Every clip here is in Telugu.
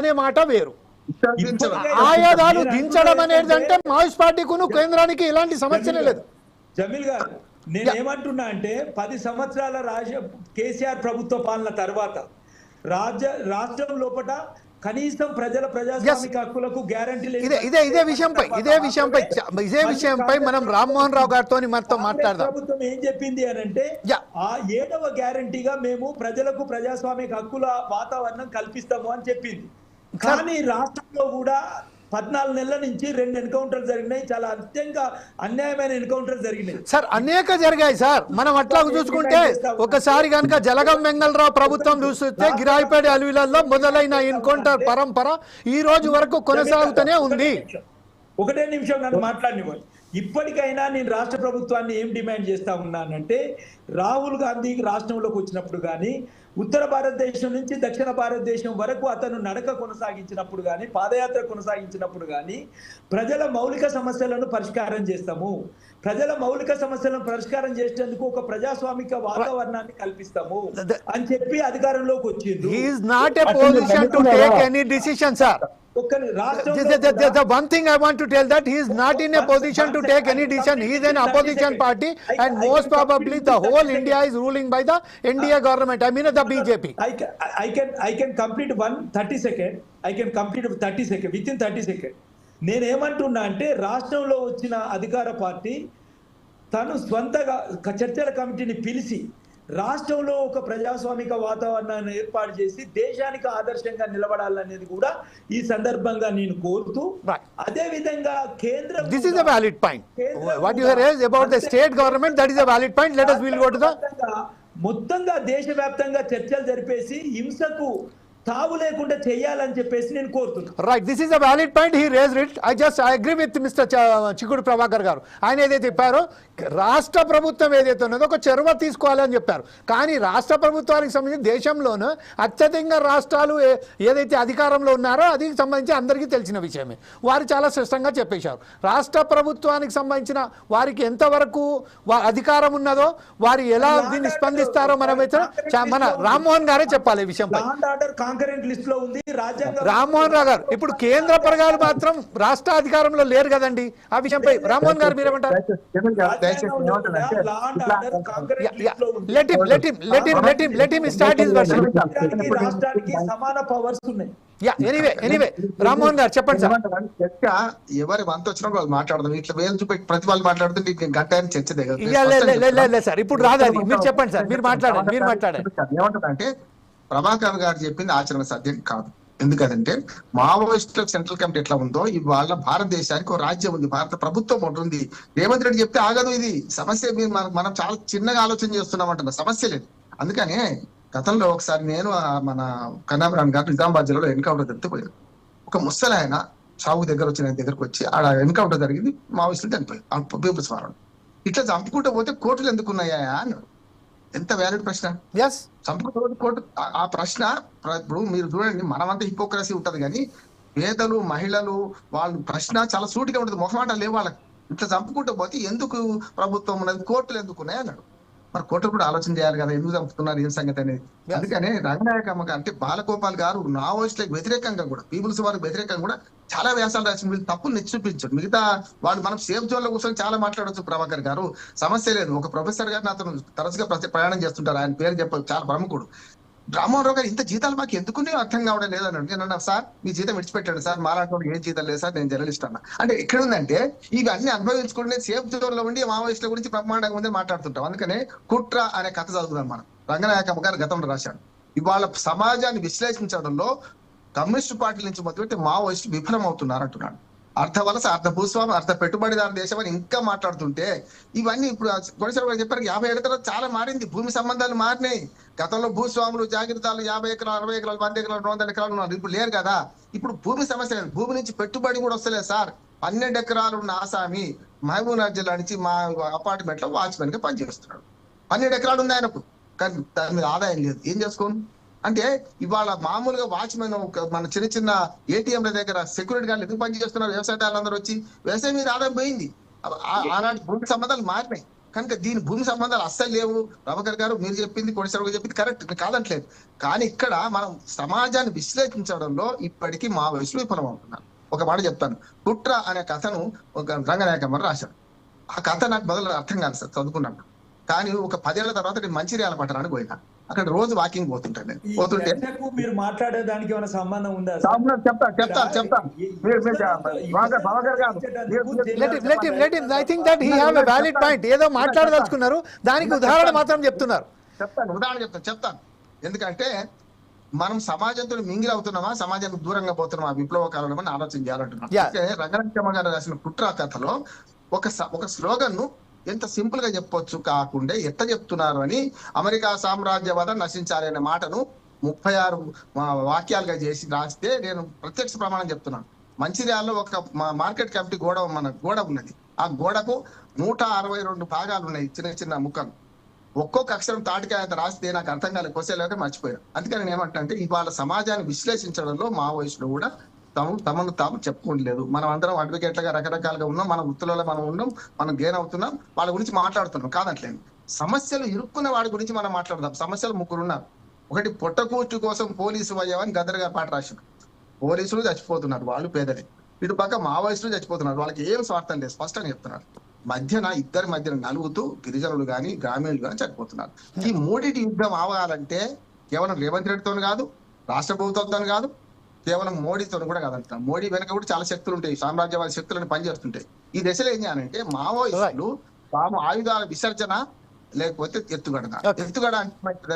అనే మాట వేరు. మీరు దించడం అనేది అంటే మావోయిస్ట్ పార్టీకును కేంద్రానికి ఇలాంటి సమస్యనే లేదు. జమీల్ గారు నేను ఏమంటున్నా అంటే పది సంవత్సరాల రాజ కేసీఆర్ ప్రభుత్వ పాలన తర్వాత రాజ్య రాష్ట్రం లోపల కనీసం ప్రజల ప్రజాస్వామిక హక్కులకు గ్యారంటీ ఇదే ఇదే ఇదే విషయంపై ఇదే విషయంపై ఇదే విషయంపై మనం రామ్మోహన్ రావు గారితో మనతో మాట్లాడదాం. ప్రభుత్వం ఏం చెప్పింది అని అంటే. ఆ ఏడవ గ్యారంటీగా మేము ప్రజలకు ప్రజాస్వామిక హక్కుల వాతావరణం కల్పిస్తాము అని చెప్పింది. కానీ రాష్ట్రంలో కూడా పద్నాలుగు నెలల నుంచి రెండు ఎన్కౌంటర్లు జరిగినాయి. చాలా అత్యంత అన్యాయమైన ఎన్కౌంటర్ జరిగినాయి. సార్ అనేక జరిగాయి సార్. మనం అట్లా చూసుకుంటే ఒకసారి కనుక జలగం వెంగళరావు ప్రభుత్వం చూస్తే గిరాయిపేట అలవిలలో మొదలైన ఎన్కౌంటర్ పరంపర ఈ రోజు వరకు కొనసాగుతూనే ఉంది. ఒకటే నిమిషం నన్ను మాట్లాడినివ్వండి. ఇప్పటికైనా నేను రాష్ట్ర ప్రభుత్వాన్ని ఏం డిమాండ్ చేస్తా ఉన్నానంటే రాహుల్ గాంధీ రాష్ట్రంలోకి వచ్చినప్పుడు కానీ ఉత్తర భారతదేశం నుంచి దక్షిణ భారతదేశం వరకు అతను నడక కొనసాగించినప్పుడు కానీ పాదయాత్ర కొనసాగించినప్పుడు కానీ ప్రజల మౌలిక సమస్యలను పరిష్కారం చేస్తాము. ప్రజల మౌలిక సమస్యలను పరిష్కారం చేసేందుకు ఒక ప్రజాస్వామిక వాతావరణాన్ని కల్పిస్తాము అని చెప్పి అధికారంలోకి వచ్చింది he's not a position to take any decision sir ఒక్క రాష్ట్రంలో The, one thing I want to tell that he is not in a position to take any decision. He is an opposition party and most probably the whole India is ruling by the NDA government. I mean the BJP. I can, I can, I can complete one 30 second. I can complete 30 second, within 30 second. నేనేమంటున్నా అంటే రాష్ట్రంలో వచ్చిన అధికార పార్టీ తను స్వంతగా చర్చల కమిటీని పిలిచి రాష్ట్రంలో ఒక ప్రజాస్వామిక వాతావరణాన్ని ఏర్పాటు చేసి దేశానికి ఆదర్శంగా నిలబడాలనేది కూడా ఈ సందర్భంగా నేను కోరుతూ. అదే విధంగా కేంద్రం కూడా- valid point. కేంద్రం What you కూడా raised about the state government, that is a valid point. Let us go to the. మొత్తంగా- మొత్తంగా దేశవ్యాప్తంగా చర్చలు జరిపేసి హింసకు తావు లేకుండా చేయాలని చెప్పేసి నేను కోరుతున్నాను right this is a valid point he raise it I just I agree with mister Chikkudu Prabhakar garu. ఆయన ఏదైతే చెప్పారో రాష్ట్ర ప్రభుత్వం ఏదైతే ఉన్నదో ఒక చొరవ తీసుకోవాలని చెప్పారు. కానీ రాష్ట్ర ప్రభుత్వానికి సంబంధించి దేశంలోనూ అత్యధికంగా రాష్ట్రాలు ఏదైతే అధికారంలో ఉన్నారో అది సంబంధించి అందరికీ తెలిసిన విషయమే. వారు చాలా స్పష్టంగా చెప్పేశారు. రాష్ట్ర ప్రభుత్వానికి సంబంధించిన వారికి ఎంతవరకు అధికారం ఉన్నదో వారు ఎలా దీన్ని స్పందిస్తారో మనమైతే మన రామ్మోహన్ గారే చెప్పాలి ఈ విషయంపై. ఆర్డర్ కాంకరెంట్ లిస్ట్లో ఉంది రాజ్యాంగ రామ్మోహన్ రావు గారు ఇప్పుడు కేంద్ర పరగాలు మాత్రం రాష్ట్ర అధికారంలో లేరు కదండి ఆ విషయంపై రామ్మోహన్ గారు మీరేమంటారు రాష్ట్రానికి సమాన పవర్స్ ఉన్నాయి యా ఎనీవే ఎనీవే రామ్మోహన్ గారు చెప్పండి సార్ ఎవరి వంత వచ్చినా వాళ్ళు మాట్లాడదాం ఇట్లా వేలు ప్రతి వాళ్ళు మాట్లాడుతుంటే గంట అయిన చర్చ లే, సార్. ఇప్పుడు రాదు అది. మీరు చెప్పండి సార్. మీరు మాట్లాడండి. మీరు మాట్లాడండి. ఏమంటారంటే ప్రభాకర్ గారు చెప్పింది ఆచరణ సాధ్యం కాదు. ఎందుకంటే మావోయిస్టుల సెంట్రల్ కమిటీ ఎట్లా ఉందో ఇవాళ భారతదేశానికి ఒక రాజ్యం ఉంది. భారత ప్రభుత్వం ఒకటి ఉంది. రేవంత్ రెడ్డి చెప్తే ఆగదు ఇది. సమస్య మనం చాలా చిన్నగా ఆలోచన చేస్తున్నాం అంటున్నా. సమస్య లేదు. అందుకనే గతంలో ఒకసారి నేను మన కన్నామరాన్ గారు నిజామాబాద్ జిల్లాలో ఎన్కౌంటర్ జరిగితే పోయారు ఒక ముసలి ఆయన చావు దగ్గర వచ్చిన దగ్గరకు వచ్చి ఆడ ఎన్కౌంటర్ జరిగింది. మావోయిస్టులు చనిపోయారు. పీపుల్స్ వారు ఇట్లా చంపుకుంటూ పోతే కోర్టులు ఎందుకున్నాయా అన్నాడు ఎంత వ్యాలిడ్ ప్రశ్న? కోర్టు ఆ- ప్రశ్న ప్ర- ఇప్పుడు మీరు చూడండి మనమంతా హిపోక్రసీ ఉంటది కానీ పేదలు మహిళలు వాళ్ళు ప్రశ్న చాలా సూటిగా ఉంటుంది మొహమాట లేవు వాళ్ళకి. ఇట్లా చంపుకుంటూ పోతే ఎందుకు ప్రభుత్వం ఉన్నది? కోర్టులు ఎందుకు ఉన్నాయి అన్నాడు మరి కోర్టులు కూడా ఆలోచన చేయాలి కదా ఎందుకు చంపుతున్నారు ఏం సంగతి అనేది. అందుకనే రంగనాయకమ్మ గారు అంటే బాలగోపాల్ గారు మావోయిస్టులకు వ్యతిరేకంగా కూడా పీపుల్స్ వారికి వ్యతిరేకంగా కూడా చాలా వ్యాసాలు రాసిన వీళ్ళు తప్పులు నిచ్చి చూపించారు మిగతా వాళ్ళు మనం సేఫ్ జోన్లో కూర్చొని చాలా మాట్లాడొచ్చు ప్రభాకర్ గారు. సమస్య లేదు. ఒక ప్రొఫెసర్ గారిని అతను తరచుగా ప్రయాణం చేస్తుంటారు. ఆయన పేరు చెప్ప చాలా ప్రముఖుడు రామ్మోహన్ గారు ఇంత జీతాలు మాకు ఎందుకునే అర్థం కావడం లేదని నేను అన్నా సార్ మీ జీతం విడిచిపెట్టాడు సార్ మాలాంటి ఏం జీతం లేదు సార్ నేను జర్నలిస్ట్ అన్న. అంటే ఎక్కడ ఉందంటే ఇవి అన్ని అనుభవించుకుంటే సేఫ్ జోన్లో ఉండి మావోయిస్టుల గురించి బ్రహ్మాండంగా ఉంది మాట్లాడుతుంటాం. అందుకనే కుట్ర అనే కథ చదువుదాం మనం. రంగనాయకమ్మ గారు గతంలో రాశాడు. ఇవాళ సమాజాన్ని విశ్లేషించడంలో కమ్యూనిస్ట్ పార్టీ నుంచి మొదలుపెట్టి మావోయిస్టులు విఫలం అవుతున్నారు అంటున్నాడు. అర్థ వలస అర్థ భూస్వామి అర్థ పెట్టుబడిదారు దేశం అని ఇంకా మాట్లాడుతుంటే ఇవన్నీ ఇప్పుడు గొడవసారి గారు చెప్పారు యాభై ఏళ్ళ తర్వాత చాలా మారింది భూమి సంబంధాలు మారినాయి. గతంలో భూస్వాములు జాగ్రత్తలు యాభై ఎకరాలు అరవై ఎకరాలు వంద ఎకరాలు రెండు వందల ఎకరాలు ఉన్నారు ఇప్పుడు లేరు కదా. ఇప్పుడు భూమి సమస్య లేదు భూమి నుంచి పెట్టుబడి కూడా వస్తలేదు సార్. పన్నెండు ఎకరాలు ఉన్న ఆసామి మహబూబ్నగర్ జిల్లా నుంచి మా అపార్ట్మెంట్లో వాచ్మెన్గా పనిచేస్తున్నాడు. పన్నెండు ఎకరాలు ఉంది ఆయనకు కానీ దాని మీద ఆదాయం లేదు. ఏం చేసుకోను? అంటే ఇవాళ మామూలుగా వాచ్మెన్ మన చిన్న చిన్న ఏటీఎంల దగ్గర సెక్యూరిటీ గార్డులు ఎందుకు పనిచేస్తున్నారు వ్యవసాయదారులు అందరూ వచ్చి వ్యవసాయం మీద ఆదాయం పోయింది. ఆ- ఆనాటి భూమి సంబంధాలు మారినాయి. కనుక దీని భూమి సంబంధాలు అస్సలు లేవు. ప్రభాకర్ గారు మీరు చెప్పింది గారు చెప్పింది కరెక్ట్ కాదంటలేదు. కానీ ఇక్కడ మనం సమాజాన్ని విశ్లేషించడంలో ఇప్పటికీ మా వయసులో విఫలం అవుతున్నాను. ఒక మాట చెప్తాను. కుట్ర అనే కథను ఒక రంగనాయకమ్మ రాశాడు. ఆ కథ నాకు మొదలు అర్థం కాదు సార్ చదువుకున్నాను కానీ ఒక పదేళ్ళ తర్వాత నేను మంచిర్యాల పట్టణానికి పోయినా. అక్కడ రోజు వాకింగ్ పోతుంటాను నేను. పోతుంటే మీరు మాట్లాడేదానికి ఏమైనా సంబంధం ఉందా చెప్తా చెప్తా చెప్తా. I think that he have a valid point ఏదో మాట్లాడదలుచుకున్నారు. దానికి ఉదాహరణ మాత్రం చెప్తున్నారు. చెప్తాను ఉదాహరణ చెప్తాను చెప్తాను. ఎందుకంటే మనం సమాజంతో మింగిల్ అవుతున్నామా సమాజానికి దూరంగా పోతున్నామా విప్లవ కాలంలో అని ఆలోచన. అందుకే రంగనాథమ్మ గారు రాసిన కుట్ర కథలో ఒక ఒక స్లోగన్ను ఎంత సింపుల్గా చెప్పొచ్చు కాకుండా ఎట్ట చెప్తున్నారు అని అమెరికా సామ్రాజ్యవాదం నశించాలి అనే మాటను ముప్పై ఆరు వాక్యాలుగా చేసి రాస్తే నేను ప్రత్యక్ష ప్రమాణం చెప్తున్నాను మంచిర్యాలలో ఒక మార్కెట్ కమిటీ గోడ మన గోడ ఉన్నది. ఆ గోడకు నూట అరవై రెండు భాగాలు ఉన్నాయి చిన్న చిన్న ముక్కలు. ఒక్కొక్క అక్షరం తాటికాయ అంత రాస్తే నాకు అర్థం కాలేదు కోసేలాగా మర్చిపోయాను అందుకని నేను ఏమంటా అంటే ఇవాళ సమాజాన్ని విశ్లేషించడంలో మావోయిస్టులు కూడా తాము తమను తాము చెప్పుకోలేదు మనం అందరం అడ్వకేట్లుగా రకరకాలుగా ఉన్నాం మన వృత్తులలో మనం ఉన్నాం మనం గెయిన్ అవుతున్నాం వాళ్ళ గురించి మాట్లాడుతున్నాం. కాదట్లేదు. సమస్యలు ఇరుక్కున్న వాడి గురించి మనం మాట్లాడదాం. సమస్యలు ముగ్గురు ఉన్నారు ఒకటి పొట్టకూర్చు కోసం పోలీసు అయ్యామని గద్దర్ గారు పాట రాశారు పోలీసులు చచ్చిపోతున్నారు వాళ్ళు పేదలే. ఇటు పక్క మావోయిస్టులు చచ్చిపోతున్నారు వాళ్ళకి ఏం స్వార్థం లేదు స్పష్టంగా చెప్తున్నారు. మధ్యన ఇద్దరి మధ్యన నలుగుతూ గిరిజనులు కానీ గ్రామీణులు కానీ చనిపోతున్నారు ఈ మూడింటి యుద్ధం ఆవాలంటే కేవలం రేవంత్ రెడ్డితో కాదు రాష్ట్ర ప్రభుత్వంతో కాదు కేవలం మోడీతో కూడా కాదంటున్నాం. మోడీ వెనక కూడా చాలా శక్తులు ఉంటాయి. సామ్రాజ్యవాద శక్తులను పనిచేస్తుంటాయి. ఈ దశలో ఏం చేయాలంటే మావోయిస్టులు తాము ఆయుధాల విసర్జన లేకపోతే ఎత్తుగడన Okay. ఎత్తుగడ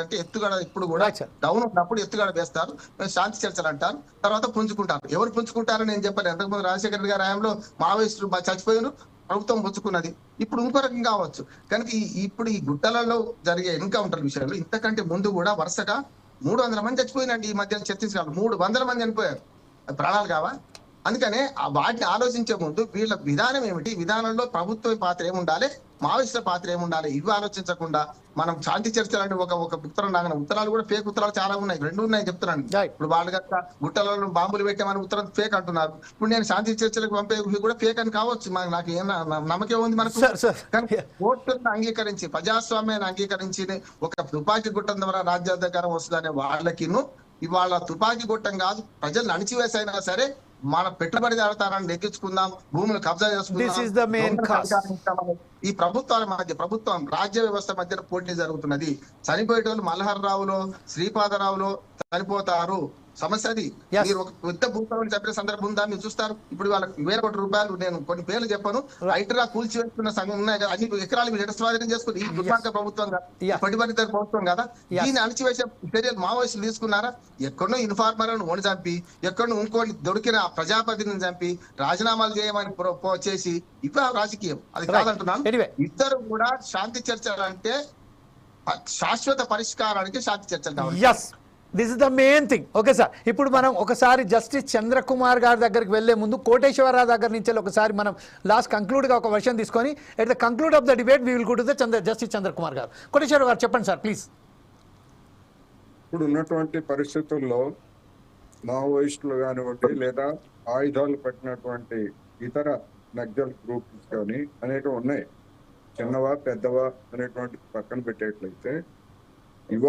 అంటే ఎత్తుగడ ఇప్పుడు కూడా. డౌన్ ఉన్నప్పుడు ఎత్తుగడ వేస్తారు. శాంతి చర్చలు అంటారు తర్వాత పుంజుకుంటారు. ఎవరు పుంజుకుంటారని నేను చెప్పాను ఎంతకుముందు రాజశేఖర రెడ్డి గారి హయాంలో మావోయిస్టులు చచ్చిపోయారు. ప్రభుత్వం పుంజుకున్నది. ఇప్పుడు ఇంకో రకం కావచ్చు. కనుక ఇప్పుడు ఈ గుట్టలలో జరిగే ఎన్కౌంటర్ విషయంలో ఇంతకంటే ముందు కూడా వరుసగా మూడు వందల మంది చచ్చిపోయినండి ఈ మధ్య ఛత్తీస్గఢ్ మూడు వందల మంది చనిపోయారు. ప్రాణాలు కావా? అందుకనే ఆ వాటిని ఆలోచించే ముందు వీళ్ళ విధానం ఏమిటి? విధానంలో ప్రభుత్వం పాత్ర ఏముండాలి? మావోయిస్టుల పాత్ర ఏముండాలి? ఇవి ఆలోచించకుండా మనం శాంతి చర్చలు అంటే ఒక ఒక ఉత్తరం నాగన ఉత్తరాలు కూడా ఫేక్ ఉత్తరాలు చాలా ఉన్నాయి. రెండు ఉన్నాయి చెప్తున్నాను. ఇప్పుడు వాళ్ళు కనుక గుట్టలలో బాంబులు పెట్టామని ఉత్తరం ఫేక్ అంటున్నారు. ఇప్పుడు నేను శాంతి చర్చలకు పంపే కూడా ఫేక్ అని కావచ్చు. మనకు నాకు ఏం నమ్మకం ఉంది మనకు. కానీ కోర్టులను అంగీకరించి ప్రజాస్వామ్యాన్ని అంగీకరించి ఒక తుపాకీ గుట్టం ద్వారా రాజ్యాధికారం వస్తుందనే వాళ్ళకిను ఇవాళ తుపాకీ గుట్టం కాదు ప్రజలను అణిచివేసైనా సరే మన పెట్టుబడిదారుతారాన్ని నెగ్గించుకుందాం భూములు కబ్జా ఇస్తామని ఈ ప్రభుత్వాల మధ్య ప్రభుత్వం రాజ్య వ్యవస్థ మధ్య పోటీ జరుగుతున్నది. చనిపోయేటోళ్ళు మల్హర్రావులో శ్రీపాదరావులో చనిపోతారు. సమస్య అది. మీరు ఒక పెద్ద భూస్వామిని చంపిన సందర్భం ఉందా? మీరు చూస్తారు. ఇప్పుడు వాళ్ళకి వేల కోట్ల రూపాయలు నేను కొన్ని పేర్లు చెప్పను. రైతులా కూల్చివేస్తున్న సంఘం ఉన్నాయి కదా. అన్ని ఎకరాలు మీరు స్వాధీనం చేసుకుని? ఈ దుర్మార్గ ప్రభుత్వం కదా. పడిపడితే ప్రభుత్వం కదా. దీన్ని అణచివేసే చర్యలు మావోయిస్టులు తీసుకున్నారా? ఎక్కడో ఇన్ఫార్మర్లను ఓని చంపి ఎక్కడో ఇంకోటి దొరికిన ప్రజాపతిని చంపి రాజీనామాలు చేయమని చేసి ఇవి ఆ రాజకీయం. అది. కాదంటున్నాను. ఇద్దరు కూడా శాంతి చర్చలు అంటే శాశ్వత పరిష్కారానికి శాంతి చర్చలు కావాలి. This is the main thing okay sir ఇప్పుడు మనం ఒకసారి జస్టిస్ చంద్రకుమార్ గారి దగ్గరికి వెళ్ళే ముందు కోటేశ్వరరావు దగ్గర నుంచి ఒకసారి మనం లాస్ట్ కంక్లూడ్గా ఒక వర్షన్ తీసుకొని at the conclude of the debate we will go to the Chandra justice Chandrakumar garu. Koteswara garu చెప్పండి సార్ ప్లీజ్ ఇప్పుడు ఉన్నటువంటి పరిస్థితుల్లో మావోయిస్టులు కానివ్వండి లేదా ఆయుధాలు పట్టినటువంటి ఇతర నగ్జల్ గ్రూప్స్ కానీ అనేటివి ఉన్నాయి. చిన్నవా పెద్దవా అనేటువంటి పక్కన పెట్టేట్లయితే